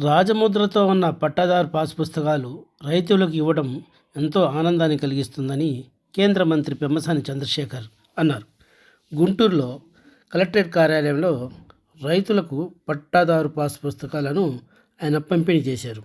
రాజముద్రతో ఉన్న పట్టాదారు పాస్ పుస్తకాలు రైతులకు ఇవ్వడం ఎంతో ఆనందాన్ని కలిగిస్తుందని కేంద్ర మంత్రి పెమ్మసాని చంద్రశేఖర్ అన్నారు. గుంటూరులో కలెక్టరేట్ కార్యాలయంలో రైతులకు పట్టాదారు పాస్ పుస్తకాలను ఆయన పంపిణీ చేశారు.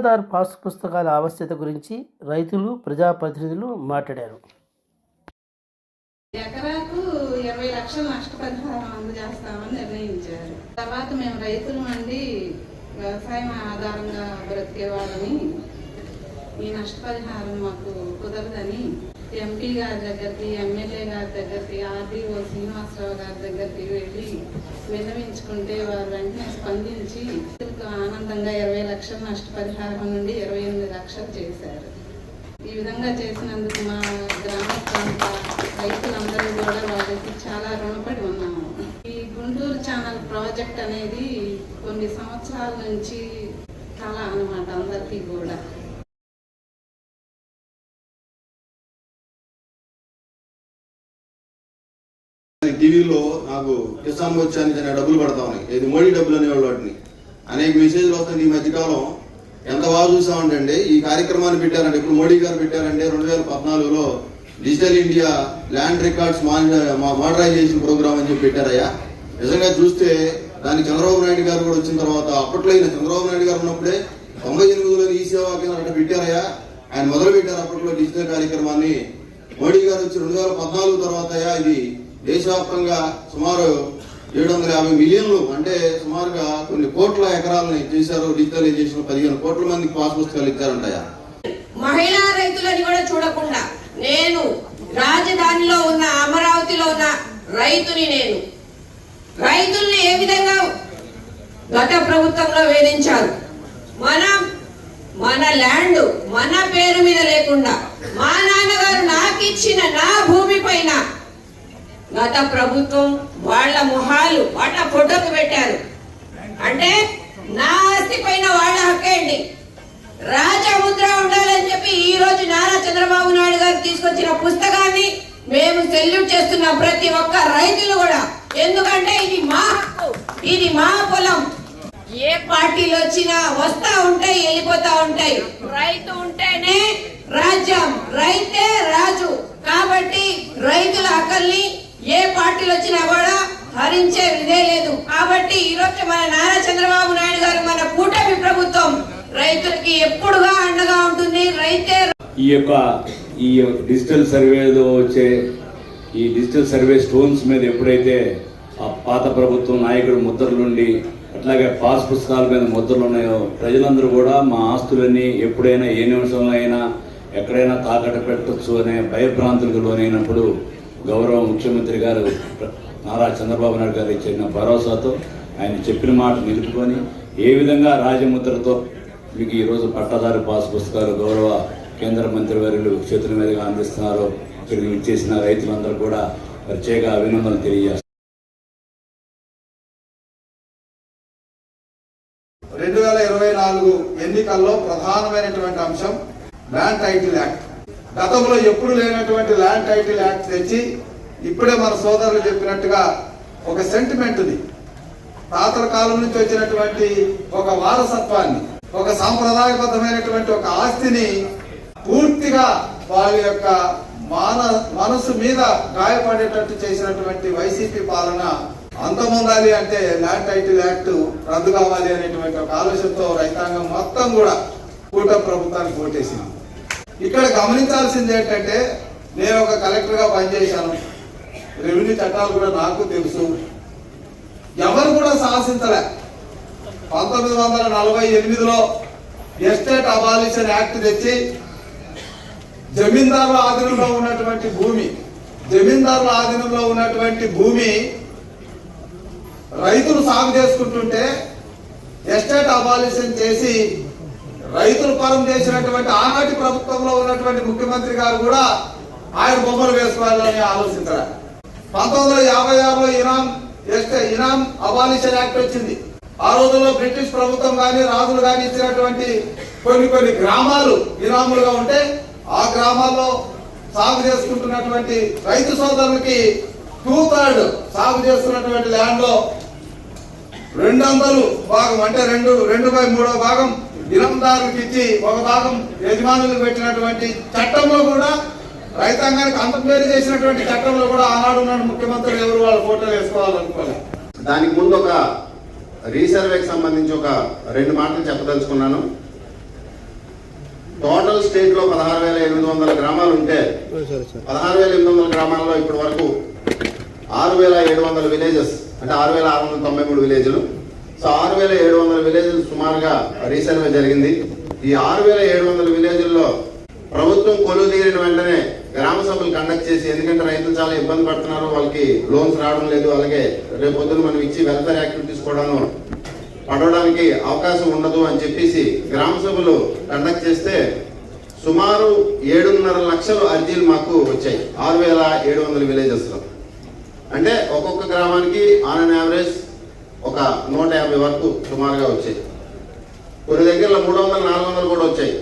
పట్టాదారు పాస్ పుస్తకాల ఆవశ్యత గురించి రైతులు ప్రజాప్రతినిధులు మాట్లాడారు. ఎకరాకు ఇరవై లక్షల నష్టపరిహారం అందజేస్తామని నిర్ణయించారు. తర్వాత మేము రైతులు మండి వ్యవసాయం ఆధారంగా బ్రతికే వాళ్ళని ఈ నష్టపరిహారం మాకు కుదరదని ఎంపీ గారి దగ్గరికి ఎమ్మెల్యే గారి దగ్గరికి ఆర్డీఓ శ్రీనివాసరావు గారి దగ్గరికి వెళ్ళి విన్నవించుకుంటే వారు వెంటనే స్పందించి ఆనందంగా ఇరవై లక్షల నష్టపరిహారం నుండి ఇరవై ఎనిమిది లక్షలు చేశారు. ఈ విధంగా చేసినందుకు మా గ్రామ ప్రాంత రైతులందరూ కూడా వాళ్ళకి చాలా రుణపడి ఉన్నాము. ఈ గుంటూరు ఛానల్ ప్రాజెక్ట్ అనేది కొన్ని సంవత్సరాల నుంచి చాలా అన్నమాట అందరికీ కూడా. టీవీలో నాకు కిసాన్ వచ్చాను డబ్బులు పడతా ఉన్నాయి. ఇది మోడీ డబ్బులు అనేవాళ్ళు వాటిని. అనేక మెసేజ్లు వస్తుంది ఈ మధ్యకాలం. ఎంత బాగా చూసామంటే ఈ కార్యక్రమాన్ని పెట్టారంటే ఇప్పుడు మోడీ గారు పెట్టారంటే రెండు వేల పద్నాలుగులో digital India land records modernisation programme అని చెప్పి పెట్టారయ్యా. నిజంగా చూస్తే దానికి చంద్రబాబు నాయుడు గారు కూడా వచ్చిన తర్వాత అప్పట్లో అయిన చంద్రబాబు నాయుడు గారు ఉన్నప్పుడే తొంభై ఎనిమిదిలో ఈ సేవా కేంద్రం అట్లా పెట్టారయ్యా. ఆయన మొదలు పెట్టారు అప్పట్లో డిజిటల్ కార్యక్రమాన్ని. మోడీ గారు వచ్చి రెండు వేల పద్నాలుగు తర్వాత ఇది దేశవ్యాప్తంగా సుమారు ఏడు వందల యాభై మిలియన్లు అంటే సుమారుగా కొన్ని కోట్ల ఎకరాలని చేశారు డిజిటలైజేషన్ పదిహేను కోట్ల మందికి పాస్ పుస్తకాలు ఇచ్చారంట మహిళా రైతులని కూడా చూడకుండా నేను రాజధానిలో ఉన్న అమరావతిలో ఉన్న రైతుని నేను. రైతుల్ని ఏ విధంగా గత ప్రభుత్వంలో వేధించారు? మనం మన ల్యాండ్ మన పేరు మీద లేకుండా మా నాన్నగారు నాకు ఇచ్చిన నా భూమి పైన గత ప్రభుత్వం వాళ్ళ మొహాలు వాళ్ళ ఫోటోలు పెట్టారు. అంటే నా ఆస్తి పైన వాళ్ళ హక్కేండి రాజముద్ర ఉండాలని చెప్పి ఈ రోజు నారా చంద్రబాబు నాయుడు గారు తీసుకొచ్చిన పుస్తకాన్ని మేము సెల్యూట్ చేస్తున్న ప్రతి ఒక్క రైతులు కూడా. ఎందుకంటే ఇది మా హక్కు ఇది మా పొలం. ఏ పార్టీలు వచ్చినా వస్తా ఉంటాయి వెళ్ళిపోతా ఉంటాయి. రైతు ఉంటేనే రాజ్యం రైతే రాజు. కాబట్టి రైతుల హక్కల్ని ఏ పార్టీలు వచ్చినా కూడా హరించే విధే లేదు. కాబట్టి ఈ రోజు మన నారా చంద్రబాబు నాయుడు గారు మన కూటమి ప్రభుత్వం రైతులకి ఎప్పుడుగా అండగా ఉంటుంది? రైతే ఈ యొక్క ఈ డిజిటల్ సర్వేలో వచ్చే ఈ డిజిటల్ సర్వే స్టోన్స్ మీద ఎప్పుడైతే ఆ పాత ప్రభుత్వం నాయకుడు ముద్రలుండి అట్లాగే పాస్ పుస్తకాల మీద ముద్రలు ఉన్నాయో ప్రజలందరూ కూడా మా ఆస్తులన్నీ ఎప్పుడైనా ఏ నిమిషంలో అయినా ఎక్కడైనా తాకట్టు పెట్టచ్చు అనే భయభ్రాంతులకు లోనైనప్పుడు గౌరవ ముఖ్యమంత్రి గారు నారా చంద్రబాబు నాయుడు గారు ఇచ్చిన భరోసాతో ఆయన చెప్పిన మాట నిలుపుకొని ఏ విధంగా రాజముద్రతో మీకు ఈరోజు పట్టాదారు పాస్ పుస్తకాలు గౌరవ కేంద్ర మంత్రివర్యులు చేతుల మీదుగా అందిస్తున్నారు ఇక్కడికి ఇచ్చేసిన రైతులందరూ కూడా ప్రత్యేక అభినందనలు తెలియజేస్తారు రెండు వేల ఇరవై నాలుగు ఎన్నికల్లో ప్రధానమైనటువంటి అంశం ల్యాండ్ టైటిల్ యాక్ట్. గతంలో ఎప్పుడు లేనటువంటి ల్యాండ్ టైటిల్ యాక్ట్ తెచ్చి ఇప్పుడే మన సోదరులు చెప్పినట్టుగా ఒక సెంటిమెంట్ ఉంది తాతల కాలం నుంచి వచ్చినటువంటి ఒక వారసత్వాన్ని ఒక సాంప్రదాయబద్ధమైనటువంటి ఒక ఆస్తిని పూర్తిగా వాళ్ళ యొక్క మాన మనసు మీద గాయపడేటట్టు చేసినటువంటి వైసీపీ పాలన అంతమొందాలి అంటే ల్యాండ్ టైటిల్ యాక్ట్ రద్దు కావాలి అనేటువంటి ఒక ఆలోచనతో రైతాంగం మొత్తం కూడా కూటమి ప్రభుత్వానికి ఓటేసింది. ఇక్కడ గమనించాల్సింది ఏంటంటే నేను ఒక కలెక్టర్గా పనిచేశాను. రెవెన్యూ చట్టాలు కూడా నాకు తెలుసు. ఎవరు కూడా సాహసించలే పంతొమ్మిది వందల నలభై ఎనిమిదిలో ఎస్టేట్ అబాలిషన్ యాక్ట్ తెచ్చి జమీందారుల ఆధీనంలో ఉన్నటువంటి భూమి జమీందారుల ఆధీనంలో ఉన్నటువంటి భూమి రైతులు సాగు చేసుకుంటుంటే ఎస్టేట్ అబాలిషన్ చేసి రైతులు పరం చేసినటువంటి ఆనాటి ప్రభుత్వంలో ఉన్నటువంటి ముఖ్యమంత్రి గారు కూడా ఆయన బొమ్మలు వేసుకోవాలని ఆలోచించారు. పంతొమ్మిది వందల యాభై ఆరులో ఇనాం ఎస్ట్ ఇనాం అబాలిషన్ యాక్ట్ వచ్చింది. ఆ రోజుల్లో బ్రిటిష్ ప్రభుత్వం కానీ రాజులు కానీ ఇచ్చినటువంటి కొన్ని కొన్ని గ్రామాలు ఇనాములుగా ఉంటే ఆ గ్రామాల్లో సాగు చేసుకుంటున్నటువంటి రైతు సోదరులకి టూ థర్డ్ సాగు చేస్తున్నటువంటి ల్యాండ్లో రెండు వందలు భాగం అంటే రెండు రెండు బై మూడో భాగం ఇనందారులకు ఇచ్చి ఒక భాగం యజమానులకు పెట్టినటువంటి చట్టంలో కూడా రైతాంగానికి అంత పేరు చేసినటువంటి చట్టంలో కూడా ఆనాడు ఉన్న ముఖ్యమంత్రులు ఎవరు వాళ్ళ ఫోటోలు వేసుకోవాలనుకోలేదు దానికి ముందు ఒక రీసర్వేకి సంబంధించి ఒక రెండు మాటలు చెప్పదలుచుకున్నాను. టోటల్ స్టేట్లో పదహారు వేల ఎనిమిది వందల గ్రామాలు ఉంటే పదహారు వేల ఎనిమిది వందల గ్రామాల్లో ఇప్పటి వరకు ఆరు వేల ఏడు వందల విలేజెస్ అంటే ఆరు వేల ఆరు వందల తొంభై మూడు విలేజ్లు సో ఆరు వేల ఏడు వందల విలేజ్లు సుమారుగా రీసర్వే జరిగింది. ఈ ఆరు వేల ఏడు వందల విలేజ్ల్లో ప్రభుత్వం కొలువు తీరిన వెంటనే గ్రామ సభలు కండక్ట్ చేసి ఎందుకంటే రైతులు చాలా ఇబ్బంది పడుతున్నారు వాళ్ళకి లోన్స్ రావడం లేదు అలాగే రేపు పొద్దున మనం ఇచ్చి వెల్ఫేర్ యాక్టివిటీస్ కూడాను పడవడానికి అవకాశం ఉండదు అని చెప్పేసి గ్రామ సభలు కండక్ట్ చేస్తే సుమారు ఏడున్నర లక్షల అర్జీలు మాకు వచ్చాయి ఆరు వేల ఏడు వందల విలేజెస్లో. అంటే ఒక్కొక్క గ్రామానికి ఆన్ అన్ యావరేజ్ ఒక నూట యాభై వరకు సుమారుగా వచ్చాయి కొన్ని దగ్గరలో మూడు వందలు నాలుగు వందలు కూడా వచ్చాయి.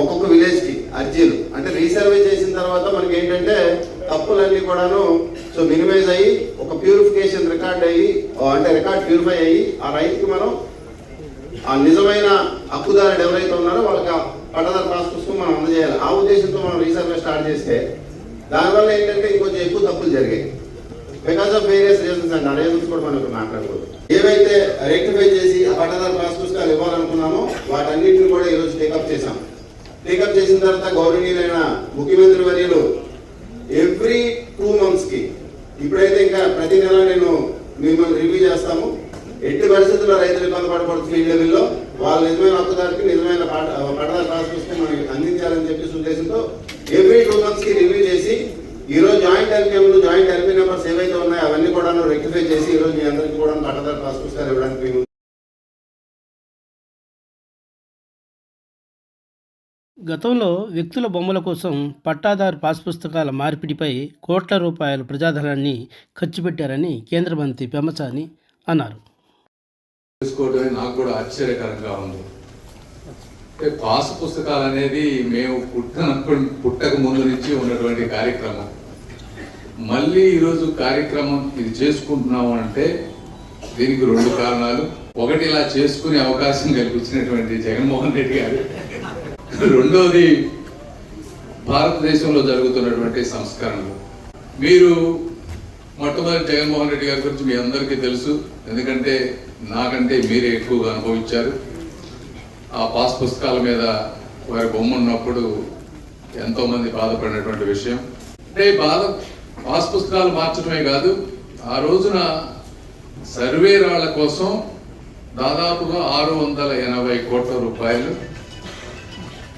ఒక్కొక్క విలేజ్కి అర్జీలు. అంటే రీసర్వే చేసిన తర్వాత మనకి ఏంటంటే తప్పులన్నీ కూడాను సో మినిమైజ్ అయ్యి ఒక ప్యూరిఫికేషన్ రికార్డ్ అయ్యి అంటే రికార్డ్ ప్యూరిఫై అయ్యి ఆ రైతుకి మనం ఆ నిజమైన హక్కుదారుడు ఎవరైతే ఉన్నారో వాళ్ళకి ఆ పట్టదారు పాస్ పుస్తకం మనం అందజేయాలి. ఆ ఉద్దేశంతో మనం రీసర్వే స్టార్ట్ చేస్తే దానివల్ల ఏంటంటే ఇంకొంచెం ఎక్కువ తప్పులు జరిగాయి. Because of various reasons and ఆ రీజన్స్ కూడా మనం ఇక్కడ మాట్లాడకూడదు. ఏవైతే రెక్టిఫై చేసి ఆ పట్టదారు పాస్ పుస్తకాలు ఇవ్వాలనుకున్నామో వాటన్నిటిని కూడా ఈరోజు టేకప్ చేశాం. టేకప్ చేసిన తర్వాత గౌరవనీయులైన ముఖ్యమంత్రి వర్యులు ఎవ్రీ టూ మంత్స్కి ఇప్పుడైతే ఇంకా ప్రతి నెల నేను మిమ్మల్ని రివ్యూ చేస్తాము. ఎట్టి పరిస్థితుల్లో రైతులు ఇబ్బంది పడకూడదు ఫీల్డ్ లెవెల్లో వాళ్ళ నిజమైన హక్కుదారికి నిజమైన పాట- పట్టదారు పాస్ పుస్తకం మనకి అందించాలని చెప్పేసి ఉద్దేశంతో ఎవ్రీ టూ మంత్స్కి రివ్యూ చేసి ఈ రోజు జాయింట్ ఎల్పీఎంలు జాయింట్ ఎల్పీ నెంబర్స్ ఏవైతే ఉన్నాయో అవన్నీ కూడా రెక్టిఫై చేసి ఈ రోజు మీ అందరికీ కూడా పట్టదారు పాస్ పుస్తకాలు ఇవ్వడానికి గతంలో వ్యక్తుల బొమ్మల కోసం పట్టాదారు పాస్ పుస్తకాల మార్పిడిపై కోట్ల రూపాయల ప్రజాధనాన్ని ఖర్చు పెట్టారని కేంద్ర మంత్రి పెమ్మసాని అన్నారు. తెలుసుకోవడమే నాకు కూడా ఆశ్చర్యకరంగా ఉంది. పాస్ పుస్తకాలు అనేది మేము పుట్టినప్పటి పుట్టక ముందు నుంచి ఉన్నటువంటి కార్యక్రమం. మళ్ళీ ఈరోజు కార్యక్రమం ఇది చేసుకుంటున్నాము అంటే దీనికి రెండు కారణాలు. ఒకటి ఇలా చేసుకునే అవకాశం కల్పించినటువంటి జగన్మోహన్ రెడ్డి గారు. రెండోది భారతదేశంలో జరుగుతున్నటువంటి సంస్కరణలు. మీరు మొట్టమొదటి జగన్మోహన్ రెడ్డి గారి గురించి మీ అందరికీ తెలుసు. ఎందుకంటే నాకంటే మీరే ఎక్కువగా అనుభవించారు. ఆ పాస్ పుస్తకాల మీద వారి బొమ్మ ఉన్నప్పుడు ఎంతో మంది బాధపడినటువంటి విషయం. అంటే బాధ పాస్ పుస్తకాలు మార్చడమే కాదు ఆ రోజున సర్వే రాళ్ళ కోసం దాదాపుగా ఆరు వందల ఎనభై కోట్ల రూపాయలు.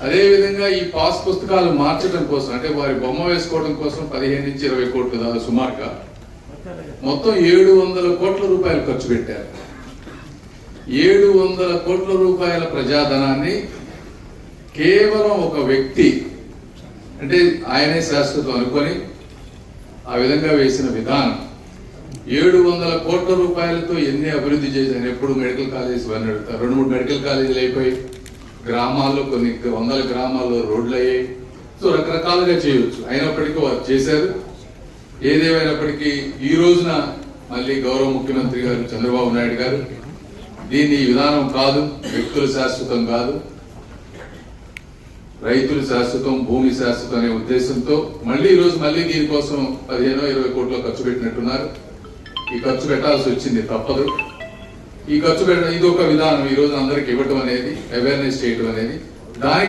అదేవిధంగా ఈ పాస్ పుస్తకాలు మార్చడం కోసం అంటే వారి బొమ్మ వేసుకోవడం కోసం పదిహేను నుంచి ఇరవై కోట్లు దాదాపు సుమారుగా. మొత్తం ఏడు వందల కోట్ల రూపాయలు ఖర్చు పెట్టారు. ఏడు వందల కోట్ల రూపాయల ప్రజాధనాన్ని కేవలం ఒక వ్యక్తి అంటే ఆయనే శాశ్వతం అనుకొని ఆ విధంగా వేసిన విధానం. ఏడు వందల కోట్ల రూపాయలతో ఎన్ని అభివృద్ధి చేశారు? ఎప్పుడు మెడికల్ కాలేజ్ ఇవన్నీ అడుగుతారు రెండు మూడు మెడికల్ కాలేజీలు అయిపోయి గ్రామాల్లో కొన్ని వందల గ్రామాల్లో రోడ్లు అయ్యాయి. సో రకరకాలుగా చేయొచ్చు. అయినప్పటికీ వారు చేశారు. ఏదేమైనప్పటికీ ఈ రోజున మళ్ళీ గౌరవ ముఖ్యమంత్రి గారు చంద్రబాబు నాయుడు గారు దీన్ని విధానం కాదు వ్యక్తులు శాశ్వతం కాదు. రైతులు శాశ్వతం భూమి శాశ్వతం అనే ఉద్దేశంతో మళ్ళీ ఈరోజు మళ్ళీ దీనికోసం పదిహేనో ఇరవై కోట్లు ఖర్చు పెట్టినట్టున్నారు. ఈ ఖర్చు పెట్టాల్సి వచ్చింది తప్పదు. ఈ ఖర్చు పెట్ట ఇది ఒక విధానం. ఈ రోజు అందరికి ఇవ్వటం అనేది అవేర్నెస్ చేయడం అనేది. దానికి